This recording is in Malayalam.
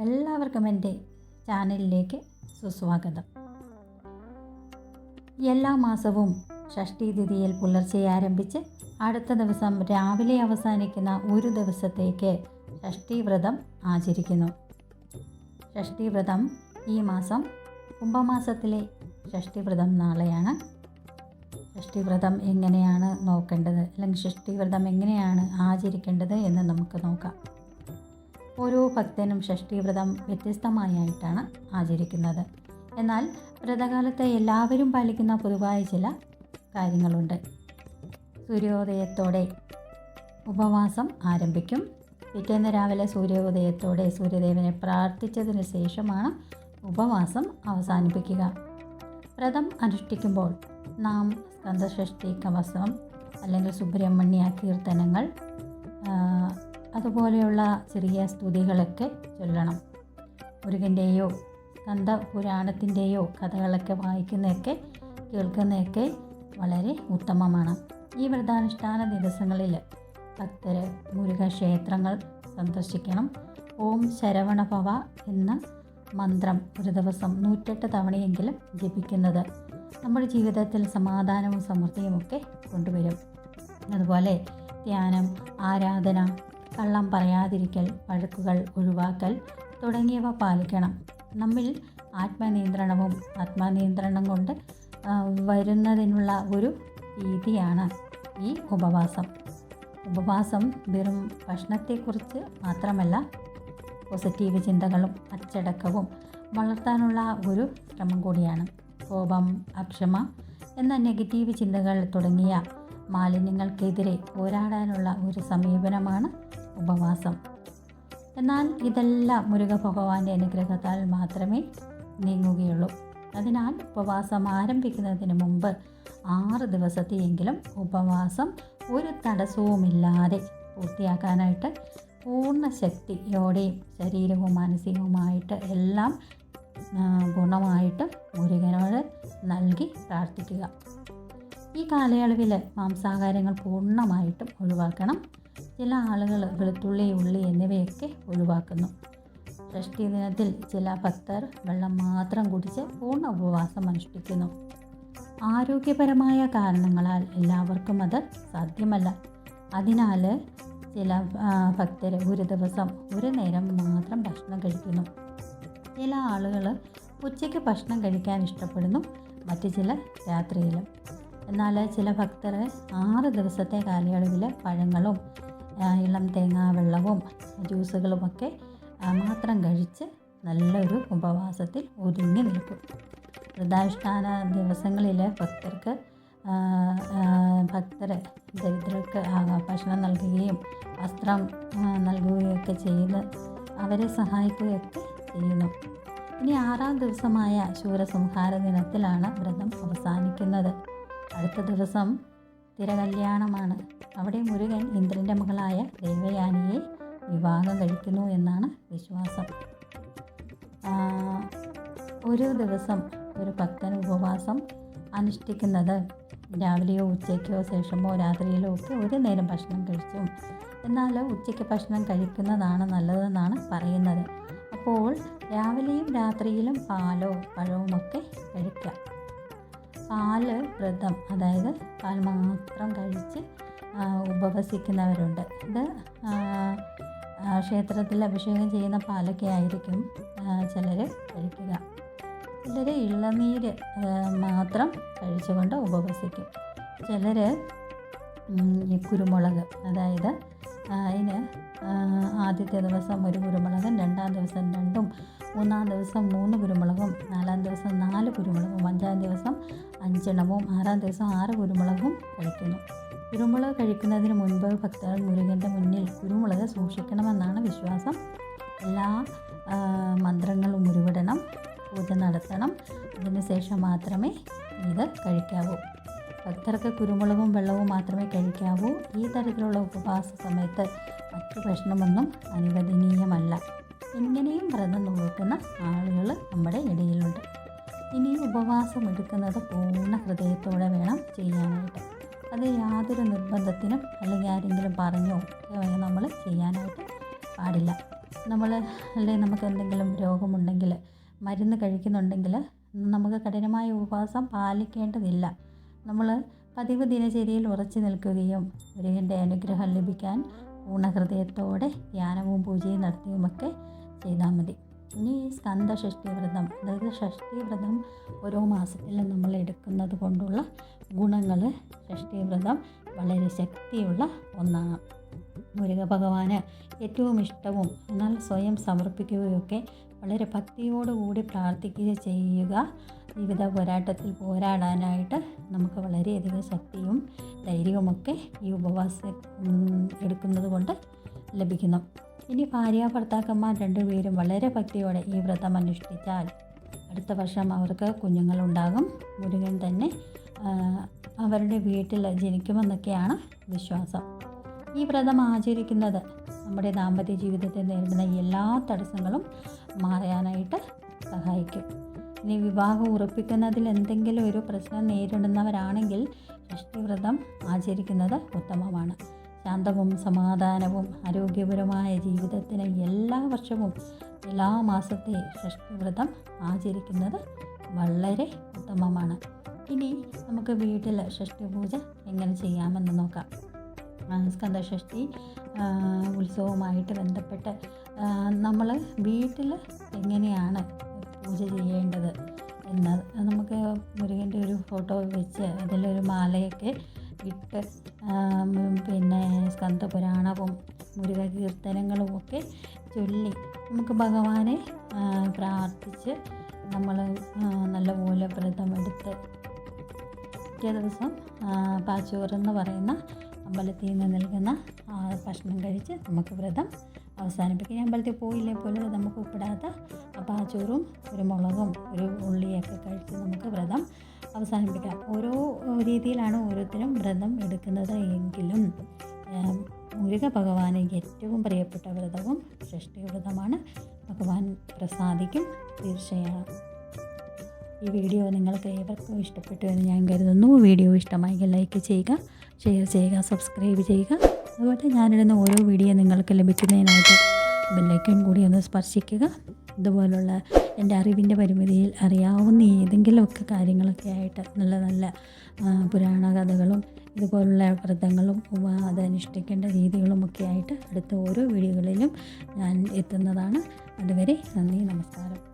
എല്ലാവർക്കും എന്റെ ചാനലിലേക്ക് സുസ്വാഗതം. എല്ലാ മാസവും ഷഷ്ടി തിഥിയിൽ പുലർച്ചെ ആരംഭിച്ച് അടുത്ത ദിവസം രാവിലെ അവസാനിക്കുന്ന ഒരു ദിവസത്തേക്ക് ഷഷ്ടി വ്രതം ആചരിക്കുന്നു. ഷഷ്ടി വ്രതം ഈ മാസം കുംഭമാസത്തിലെ ഷഷ്ടി വ്രതം നാളെയാണ്. ഷഷ്ടി വ്രതം എങ്ങനെയാണ് നോക്കേണ്ടത് അല്ലെങ്കിൽ ഷഷ്ടി വ്രതം എങ്ങനെയാണ് ആചരിക്കേണ്ടത് എന്ന് നമുക്ക് നോക്കാം. ഓരോ ഭക്തനും ഷഷ്ടി വ്രതം വ്യത്യസ്തമായിട്ടാണ് ആചരിക്കുന്നത്. എന്നാൽ വ്രതകാലത്ത് എല്ലാവരും പാലിക്കുന്ന പൊതുവായ ചില കാര്യങ്ങളുണ്ട്. സൂര്യോദയത്തോടെ ഉപവാസം ആരംഭിക്കും. പിറ്റേന്ന് രാവിലെ സൂര്യോദയത്തോടെ സൂര്യദേവനെ പ്രാർത്ഥിച്ചതിന് ശേഷമാണ് ഉപവാസം അവസാനിപ്പിക്കുക. വ്രതം അനുഷ്ഠിക്കുമ്പോൾ നാം സ്കന്ധഷ്ടി കവസം അല്ലെങ്കിൽ സുബ്രഹ്മണ്യ കീർത്തനങ്ങൾ അതുപോലെയുള്ള ചെറിയ സ്തുതികളൊക്കെ ചൊല്ലണം. മുരുകന്റെയോ കന്ത പുരാണത്തിന്റെയോ കഥകളൊക്കെ വായിക്കുന്നതൊക്കെ കേൾക്കുന്നതൊക്കെ വളരെ ഉത്തമമാണ്. ഈ വ്രതാനുഷ്ഠാന ദിവസങ്ങളിൽ ഭക്തർ മുരുക ക്ഷേത്രങ്ങൾ സന്ദർശിക്കണം. ഓം ശരവണഭവ എന്ന മന്ത്രം ഒരു ദിവസം നൂറ്റെട്ട് തവണയെങ്കിലും ജപിക്കുന്നത് നമ്മുടെ ജീവിതത്തിൽ സമാധാനവും സമൃദ്ധിയും ഒക്കെ കൊണ്ടുവരും. അതുപോലെ ധ്യാനം ആരാധന കള്ളം പറയാതിരിക്കൽ വഴക്കുകൾ ഒഴിവാക്കൽ തുടങ്ങിയവ പാലിക്കണം. നമ്മിൽ ആത്മനിയന്ത്രണവും ആത്മനിയന്ത്രണം കൊണ്ട് വരുന്നതിനുള്ള ഒരു രീതിയാണ് ഈ ഉപവാസം. ഉപവാസം വെറും ഭക്ഷണത്തെക്കുറിച്ച് മാത്രമല്ല പോസിറ്റീവ് ചിന്തകളും അച്ചടക്കവും വളർത്താനുള്ള ഒരു ശ്രമം കൂടിയാണ്. കോപം അക്ഷമ എന്ന നെഗറ്റീവ് ചിന്തകൾ തുടങ്ങിയ മാലിന്യങ്ങൾക്കെതിരെ പോരാടാനുള്ള ഒരു സമീപനമാണ് ഉപവാസം. എന്നാൽ ഇതെല്ലാം മുരുക ഭഗവാന്റെ അനുഗ്രഹത്താൽ മാത്രമേ നീങ്ങുകയുള്ളൂ. അതിനാൽ ഉപവാസം ആരംഭിക്കുന്നതിന് മുമ്പ് ആറ് ദിവസത്തെയെങ്കിലും ഉപവാസം ഒരു തടസ്സവുമില്ലാതെ പൂർത്തിയാക്കാനായിട്ട് പൂർണ ശക്തിയോടെയും ശരീരവും മാനസികവുമായിട്ട് എല്ലാം ഗുണമായിട്ട് മുരുകനോട് നൽകി പ്രാർത്ഥിക്കുക. ഈ കാലയളവിൽ മാംസാഹാരങ്ങൾ പൂർണമായിട്ടും ഒഴിവാക്കണം. ചില ആളുകൾ വെളുത്തുള്ളി ഉള്ളി എന്നിവയൊക്കെ ഒഴിവാക്കുന്നു. ഷഷ്ടി ദിനത്തിൽ ചില ഭക്തർ വെള്ളം മാത്രം കുടിച്ച് പൂർണ ഉപവാസം അനുഷ്ഠിക്കുന്നു. ആരോഗ്യപരമായ കാരണങ്ങളാൽ എല്ലാവർക്കും അത് സാധ്യമല്ല. അതിനാൽ ചില ഭക്തർ ഒരു ദിവസം ഒരു നേരം മാത്രം ഭക്ഷണം കഴിക്കുന്നു. ചില ആളുകൾ ഉച്ചയ്ക്ക് ഭക്ഷണം കഴിക്കാൻ ഇഷ്ടപ്പെടുന്നു മറ്റു ചില രാത്രിയിലും. എന്നാൽ ചില ഭക്തർ ആറ് ദിവസത്തെ കാലയളവിൽ പഴങ്ങളും ഇളം തേങ്ങാ വെള്ളവും ജ്യൂസുകളുമൊക്കെ മാത്രം കഴിച്ച് നല്ലൊരു ഉപവാസത്തിൽ ഒതുങ്ങി നിൽക്കും. വ്രതാനുഷ്ഠാന ദിവസങ്ങളിൽ ഭക്തർക്ക് ഭക്തരെ ദരിദ്രർക്ക് ഭക്ഷണം നൽകുകയും വസ്ത്രം നൽകുകയൊക്കെ ചെയ്ത് അവരെ സഹായിക്കുകയൊക്കെ ചെയ്യുന്നു. ഇനി ആറാം ദിവസമായ ശൂരസംഹാര ദിനത്തിലാണ് വ്രതം അവസാനിക്കുന്നത്. അടുത്ത ദിവസം തിരകല്യാണമാണ് അവിടെ മുരുകൻ ഇന്ദ്രന്റെ മകളായ ദേവയാനിയെ വിവാഹം കഴിക്കുന്നു എന്നാണ് വിശ്വാസം. ഒരു ദിവസം ഒരു ഭക്തൻ ഉപവാസം അനുഷ്ഠിക്കുന്നത് രാവിലെയോ ഉച്ചയ്ക്കോ ശേഷമോ രാത്രിയിലോ ഒക്കെ ഒരു നേരം ഭക്ഷണം കഴിച്ചും എന്നാൽ ഉച്ചയ്ക്ക് ഭക്ഷണം കഴിക്കുന്നതാണ് നല്ലതെന്നാണ് പറയുന്നത്. അപ്പോൾ രാവിലെയും രാത്രിയിലും പാലോ പഴവും ഒക്കെ കഴിക്കാം. പാൽ വ്രതം അതായത് പാൽ മാത്രം കഴിച്ച് ഉപവസിക്കുന്നവരുണ്ട്. ഇത് ക്ഷേത്രത്തിൽ അഭിഷേകം ചെയ്യുന്ന പാലൊക്കെ ആയിരിക്കും ചിലർ കഴിക്കുക. ചിലർ ഇളനീര് മാത്രം കഴിച്ചുകൊണ്ട് ഉപവസിക്കും. ചിലർ കുരുമുളക് അതായത് അതിന് ആദ്യത്തെ ദിവസം ഒരു കുരുമുളകും രണ്ടാം ദിവസം രണ്ടും മൂന്നാം ദിവസം മൂന്ന് കുരുമുളകും നാലാം ദിവസം നാല് കുരുമുളകും അഞ്ചാം ദിവസം അഞ്ചെണ്ണവും ആറാം ദിവസം ആറ് കുരുമുളകും കഴിക്കുന്നു കുരുമുളക് കഴിക്കുന്നതിന് മുൻപ് ഭക്തർ മുരുകന്റെ മുന്നിൽ കുരുമുളക് സൂക്ഷിക്കണമെന്നാണ് വിശ്വാസം. എല്ലാ മന്ത്രങ്ങളും ഉരുവിടണം പൂജ നടത്തണം. അതിനുശേഷം മാത്രമേ ഇത് കഴിക്കാവൂ. ഭക്തർക്ക് കുരുമുളകും വെള്ളവും മാത്രമേ കഴിക്കാവൂ. ഈ തരത്തിലുള്ള ഉപവാസ സമയത്ത് മറ്റു ഭക്ഷണമൊന്നും അനുവദനീയമല്ല. ഇങ്ങനെയും വ്രതം നോക്കുന്ന ആളുകൾ നമ്മുടെ ഇടയിലുണ്ട്. ഇനി ഉപവാസം എടുക്കുന്നത് പൂർണ ഹൃദയത്തോടെ വേണം ചെയ്യാനായിട്ട്. അത് യാതൊരു നിർബന്ധത്തിനും അല്ലെങ്കിൽ ആരെങ്കിലും പറഞ്ഞോ നമ്മൾ ചെയ്യാനായിട്ട് പാടില്ല. നമ്മൾ അല്ലെങ്കിൽ നമുക്ക് എന്തെങ്കിലും രോഗമുണ്ടെങ്കിൽ മരുന്ന് കഴിക്കുന്നുണ്ടെങ്കിൽ നമുക്ക് കഠിനമായ ഉപവാസം പാലിക്കേണ്ടതില്ല. നമ്മൾ പതിവ് ദിനചര്യയിൽ ഉറച്ചു നിൽക്കുകയും ഗുരുവിന്റെ അനുഗ്രഹം ലഭിക്കാൻ പൂർണഹൃദയത്തോടെ ധ്യാനവും പൂജയും നടത്തിയുമൊക്കെ ചെയ്താൽ മതി. ഇനി സ്കന്ദ ഷഷ്ടി വ്രതം അതായത് ഷഷ്ടി വ്രതം ഓരോ മാസത്തിലും നമ്മൾ എടുക്കുന്നത് കൊണ്ടുള്ള ഗുണങ്ങൾ ഷഷ്ടി വ്രതം വളരെ ശക്തിയുള്ള ഒന്നാണ്. മുരുക ഭഗവാന് ഏറ്റവും ഇഷ്ടവും എന്നാൽ സ്വയം സമർപ്പിക്കുകയൊക്കെ വളരെ ഭക്തിയോടുകൂടി പ്രാർത്ഥിക്കുക ചെയ്യുക ജീവിത പോരാട്ടത്തിൽ പോരാടാനായിട്ട് നമുക്ക് വളരെയധികം ശക്തിയും ധൈര്യവുമൊക്കെ ഈ ഉപവാസം എടുക്കുന്നത് കൊണ്ട് ലഭിക്കുന്നു. ഇനി ഭാര്യ ഭർത്താക്കന്മാർ രണ്ടുപേരും വളരെ ഭക്തിയോടെ ഈ വ്രതം അനുഷ്ഠിച്ചാൽ അടുത്ത വർഷം അവർക്ക് കുഞ്ഞുങ്ങളുണ്ടാകും. മുരുകൻ തന്നെ അവരുടെ വീട്ടിൽ ജനിക്കുമെന്നൊക്കെയാണ് വിശ്വാസം. ഈ വ്രതം ആചരിക്കുന്നത് നമ്മുടെ ദാമ്പത്യ ജീവിതത്തെ നേരിടുന്ന എല്ലാ തടസ്സങ്ങളും മാറാനായിട്ട് സഹായിക്കും. ഇനി വിവാഹം ഉറപ്പിക്കുന്നതിൽ എന്തെങ്കിലും ഒരു പ്രശ്നം നേരിടുന്നവരാണെങ്കിൽ ഷഷ്ടിവ്രതം ആചരിക്കുന്നത് ഉത്തമമാണ്. ശാന്തവും സമാധാനവും ആരോഗ്യപരമായ ജീവിതത്തിന് എല്ലാ വർഷവും എല്ലാ മാസത്തെ ഷഷ്ടിവ്രതം ആചരിക്കുന്നത് വളരെ ഉത്തമമാണ്. ഇനി നമുക്ക് വീട്ടിൽ ഷഷ്ടി പൂജ എങ്ങനെ ചെയ്യാമെന്ന് നോക്കാം. ആ, ഉത്സവവുമായിട്ട് ബന്ധപ്പെട്ട് നമ്മൾ വീട്ടിൽ എങ്ങനെയാണ് പൂജ ചെയ്യേണ്ടത്. എന്ന് നമുക്ക് മുരുകന്റെ ഒരു ഫോട്ടോ വെച്ച് അതിലൊരു മാലയൊക്കെ ഇട്ട് പിന്നെ സ്കന്ധപുരാണവും മുരുക കീർത്തനങ്ങളും ഒക്കെ ചൊല്ലി നമുക്ക് ഭഗവാനെ പ്രാർത്ഥിച്ച് നമ്മൾ നല്ലപോലെ വ്രതമെടുത്ത് പിറ്റേ ദിവസം പാച്ചോറെന്ന് പറയുന്ന അമ്പലത്തിൽ നിന്ന് നൽകുന്ന ഭക്ഷണം കഴിച്ച് നമുക്ക് വ്രതം അവസാനിപ്പിക്കാം. ഈ അമ്പലത്തിൽ പോയില്ലേ പോലും നമുക്ക് ഉപ്പിടാത്ത ആ പാച്ചോറും ഒരു മുളകും ഒരു ഉള്ളിയൊക്കെ കഴിച്ച് നമുക്ക് വ്രതം അവസാനിപ്പിക്കാം. ഓരോ രീതിയിലാണ് ഓരോരുത്തരും വ്രതം എടുക്കുന്നത് എങ്കിലും മുരുക ഭഗവാന് ഏറ്റവും പ്രിയപ്പെട്ട വ്രതവും ഷഷ്ടി വ്രതമാണ്. ഭഗവാൻ പ്രസാദിക്കും തീർച്ചയാണ് ഈ വീഡിയോ നിങ്ങൾക്ക് ഏവർക്കും ഇഷ്ടപ്പെട്ടു എന്ന് ഞാൻ കരുതുന്നു. വീഡിയോ ഇഷ്ടമായെങ്കിൽ ലൈക്ക് ചെയ്യുക ഷെയർ ചെയ്യുക സബ്സ്ക്രൈബ് ചെയ്യുക. അതുപോലെ ഞാനിടുന്ന ഓരോ വീഡിയോ നിങ്ങൾക്ക് ലഭിക്കുന്നതിനായിട്ട് ബെല്ലൈക്കൺ കൂടി ഒന്ന് സ്പർശിക്കുക. ഇതുപോലുള്ള എന്റെ അറിവിന്റെ പരിമിതിയിൽ അറിയാവുന്ന ഏതെങ്കിലുമൊക്കെ കാര്യങ്ങളൊക്കെ ആയിട്ട് നല്ല നല്ല പുരാണ കഥകളും ഇതുപോലുള്ള വ്രതങ്ങളും അത് അനുഷ്ഠിക്കേണ്ട രീതികളും ഒക്കെ ആയിട്ട് അടുത്ത ഓരോ വീഡിയോകളിലും ഞാൻ എത്തുന്നതാണ്. അതുവരെ നന്ദി നമസ്കാരം.